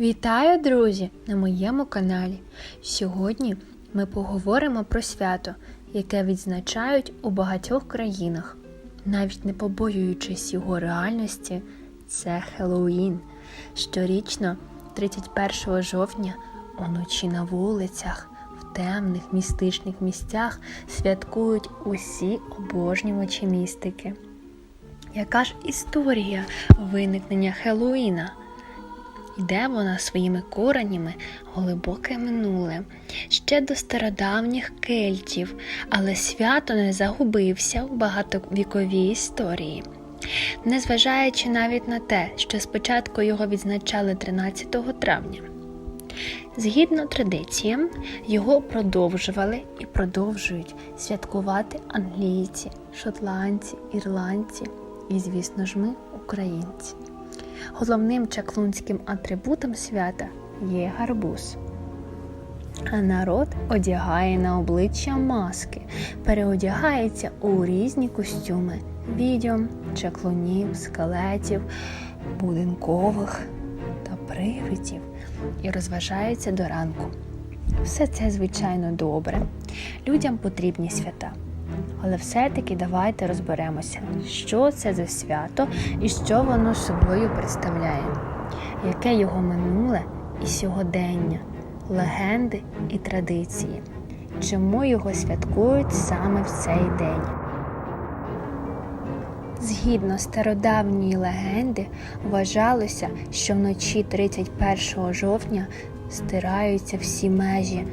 Вітаю, друзі, на моєму каналі. Сьогодні ми поговоримо про свято, яке відзначають у багатьох країнах. Навіть не побоюючись його реальності, це Хеллоуін. Щорічно, 31 жовтня, уночі на вулицях, в темних містичних місцях святкують усі обожнювачі містики. Яка ж історія виникнення Хеллоуіна? Йде вона своїми коренями глибоке минуле, ще до стародавніх кельтів, але свято не загубився в багатовіковій історії. Незважаючи навіть на те, що спочатку його відзначали 13 травня. Згідно традиціям, його продовжували і продовжують святкувати англійці, шотландці, ірландці і, звісно ж, ми, українці. Головним чаклунським атрибутом свята є гарбуз. А народ одягає на обличчя маски, переодягається у різні костюми відьом, чаклунів, скелетів, будинкових та привидів і розважається до ранку. Все це, звичайно, добре. Людям потрібні свята. Але все-таки давайте розберемося, що це за свято і що воно собою представляє, яке його минуле і сьогодення, легенди і традиції, чому його святкують саме в цей день. Згідно стародавньої легенди, вважалося, що вночі 31 жовтня стираються всі межі,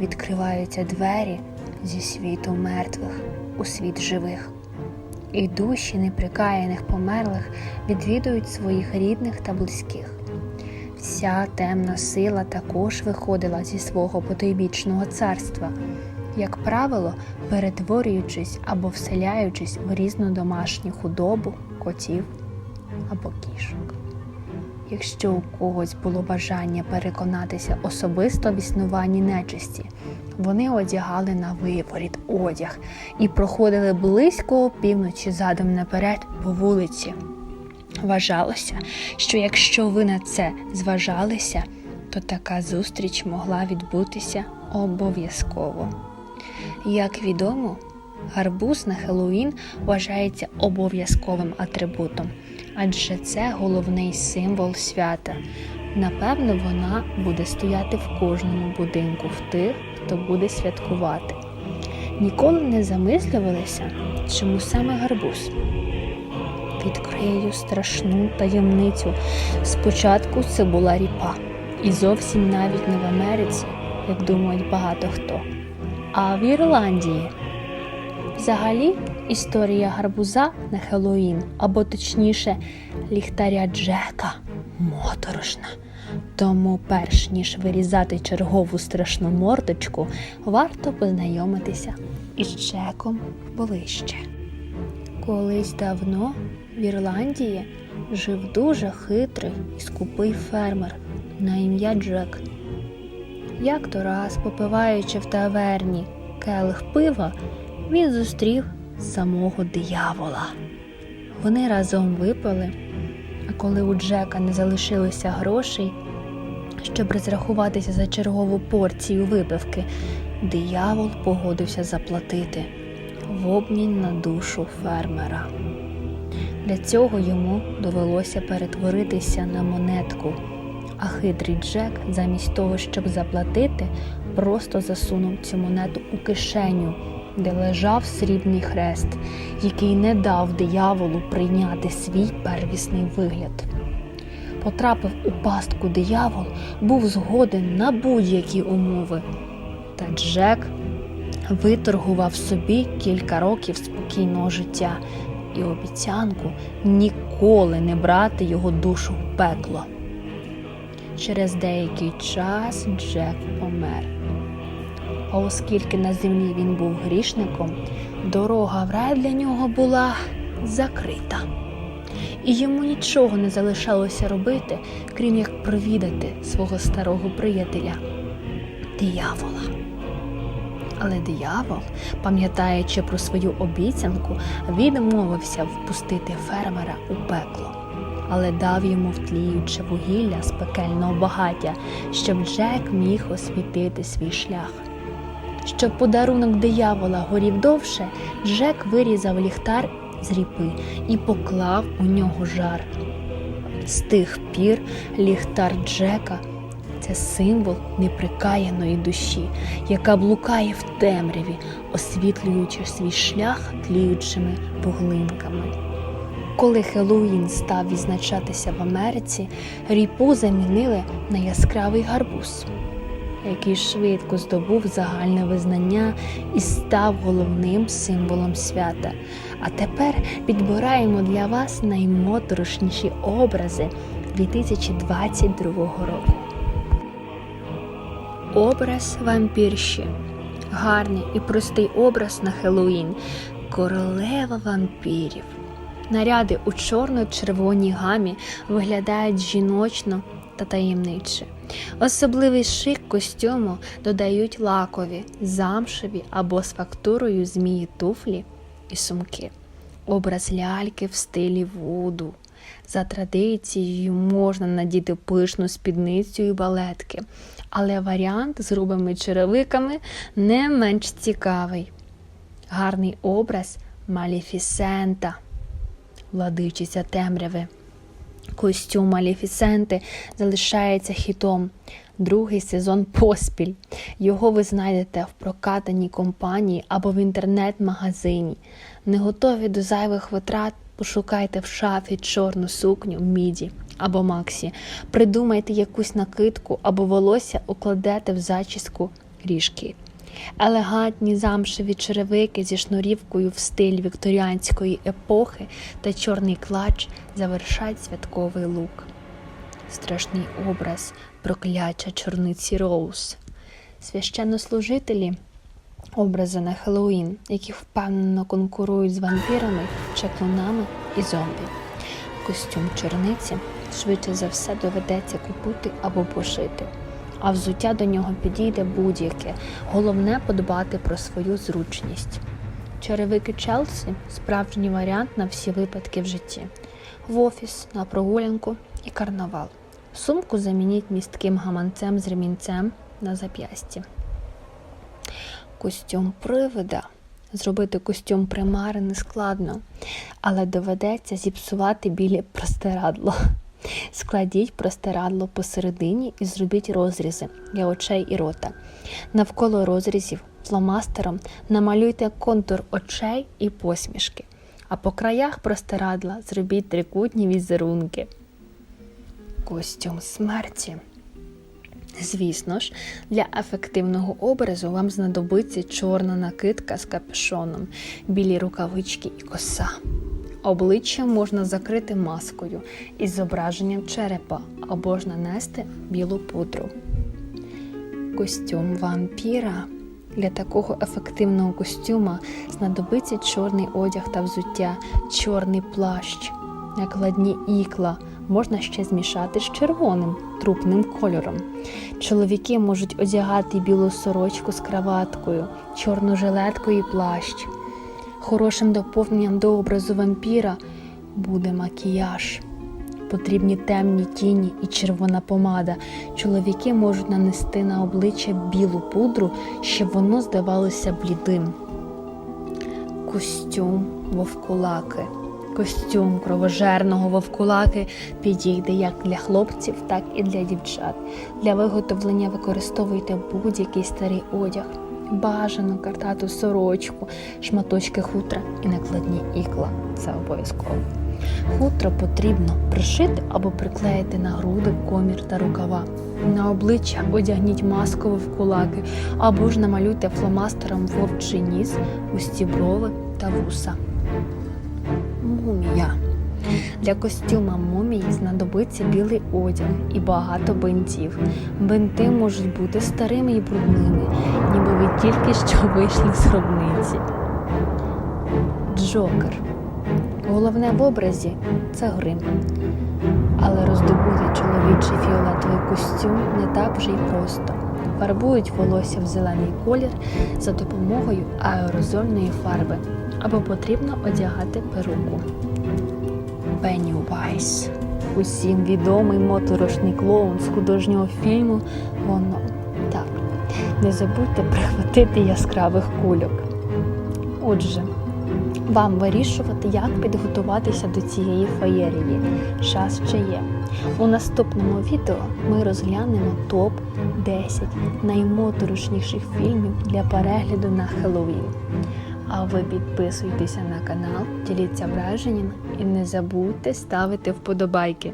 відкриваються двері зі світу мертвих у світ живих, і душі неприкаяних померлих відвідують своїх рідних та близьких. Вся темна сила також виходила зі свого потойбічного царства, як правило, перетворюючись або вселяючись в різну домашню худобу, котів або кішок. Якщо у когось було бажання переконатися особисто в існуванні нечисті, вони одягали на виворіт одяг і проходили близько опівночі задом наперед по вулиці. Вважалося, що якщо ви на це зважалися, то така зустріч могла відбутися обов'язково. Як відомо, гарбуз на Хеллоуін вважається обов'язковим атрибутом, адже це головний символ свята. Напевно, вона буде стояти в кожному будинку в тих, хто буде святкувати. Ніколи не замислювалися, чому саме гарбуз. Відкрию страшну таємницю. Спочатку це була ріпа, і зовсім навіть не в Америці, як думають багато хто, а в Ірландії. Взагалі, історія гарбуза на Хеллоуін, або точніше, ліхтаря Джека моторошна. Тому, перш ніж вирізати чергову страшну мордочку, варто познайомитися із Джеком ближче. Колись давно в Ірландії жив дуже хитрий і скупий фермер на ім'я Джек. Як то раз, попиваючи в таверні келих пива, він зустрів самого диявола. Вони разом випили, коли у Джека не залишилося грошей, щоб розрахуватися за чергову порцію випивки, диявол погодився заплатити в обмін на душу фермера. Для цього йому довелося перетворитися на монетку, а хитрий Джек, замість того, щоб заплатити, просто засунув цю монету у кишеню, де лежав срібний хрест, який не дав дияволу прийняти свій первісний вигляд. Потрапив у пастку диявол, був згоден на будь-які умови. Та Джек виторгував собі кілька років спокійного життя і обіцянку ніколи не брати його душу в пекло. Через деякий час Джек помер. А оскільки на землі він був грішником, дорога в рай для нього була закрита. І йому нічого не залишалося робити, крім як провідати свого старого приятеля диявола. Але диявол, пам'ятаючи про свою обіцянку, відмовився впустити фермера у пекло. але дав йому втліюче вугілля з пекельного багаття, щоб Джек міг освітити свій шлях. Щоб подарунок диявола горів довше, Джек вирізав ліхтар з ріпи і поклав у нього жар. З тих пір ліхтар Джека це символ неприкаяної душі, яка блукає в темряві, освітлюючи свій шлях тліючими вуглинками. Коли Хеллоуін став відзначатися в Америці, ріпу замінили на яскравий гарбуз, який швидко здобув загальне визнання і став головним символом свята. А тепер підбираємо для вас наймоторошніші образи 2022 року. Образ вампірші. Гарний і простий образ на Хеллоуін. Королева вампірів. Наряди у чорно-червоній гамі виглядають жіночно та таємниче. Особливий шик костюму додають лакові, замшеві або з фактурою змії туфлі і сумки. Образ ляльки в стилі вуду. За традицією можна надіти пишну спідницю і балетки, але варіант з грубими черевиками не менш цікавий. Гарний образ Маліфісента, владичиця темряви. Костюм Маліфісенти залишається хітом. Другий сезон поспіль. Його ви знайдете в прокатаній компанії або в інтернет-магазині. Не готові до зайвих витрат, пошукайте в шафі чорну сукню міді або Максі. Придумайте якусь накидку або волосся укладете в зачіску ріжки. Елегантні замшеві черевики зі шнурівкою в стиль вікторіанської епохи та чорний клач завершать святковий лук. Страшний образ прокляча чорниці Роуз. Священнослужителі образи на Хеллоуін, які впевнено конкурують з вампірами, чаклунами і зомбі. Костюм чорниці швидше за все доведеться купити або пошити а взуття до нього підійде будь-яке. Головне подбати про свою зручність. Черевики Челсі справжній варіант на всі випадки в житті: в офіс, на прогулянку і карнавал. Сумку замініть містким гаманцем з ремінцем на зап'ясті. Костюм привида. Зробити костюм примари не складно, але доведеться зіпсувати білі простирадло. Складіть простирадло посередині і зробіть розрізи для очей і рота. Навколо розрізів фломастером намалюйте контур очей і посмішки, а по краях простирадла зробіть трикутні візерунки. Костюм смерті. Звісно ж, для ефективного образу вам знадобиться чорна накидка з капюшоном, білі рукавички і коса. Обличчя можна закрити маскою із зображенням черепа або ж нанести білу пудру. Костюм вампіра. Для такого ефективного костюма знадобиться чорний одяг та взуття, чорний плащ, накладні ікла. Можна ще змішати з червоним трупним кольором. Чоловіки можуть одягати білу сорочку з краваткою, чорну жилетку і плащ. Хорошим доповненням до образу вампіра буде макіяж. Потрібні темні тіні і червона помада. Чоловіки можуть нанести на обличчя білу пудру, щоб воно здавалося блідим. Костюм вовкулаки. Костюм кровожерного вовкулаки підійде як для хлопців, так і для дівчат. Для виготовлення використовуйте будь-який старий одяг бажану картату сорочку, шматочки хутра і накладні ікла. Це обов'язково. Хутро потрібно пришити або приклеїти на груди, комір та рукава. На обличчя одягніть в кулаки або ж намалюйте фломастером вовчий ніс, густі брови та вуса. Мумія. Для костюма мумії знадобиться білий одяг і багато бинтів. Бинти можуть бути старими і брудними, ви тільки що вийшли з гробниці. Джокер. Головне в образі це грим. Але роздобути чоловічий фіолетовий костюм не так вже й просто. Фарбують волосся в зелений колір за допомогою аерозольної фарби або потрібно одягати перуку. Пеннівайс. усім відомий моторошний клоун з художнього фільму Воно. Не забудьте прихватити яскравих кульок. Отже, вам вирішувати, як підготуватися до цієї феєрії. Час ще є. У наступному відео ми розглянемо топ 10 наймоторошніших фільмів для перегляду на Хеллоуін. А ви підписуйтеся на канал, діліться враженнями і не забудьте ставити вподобайки.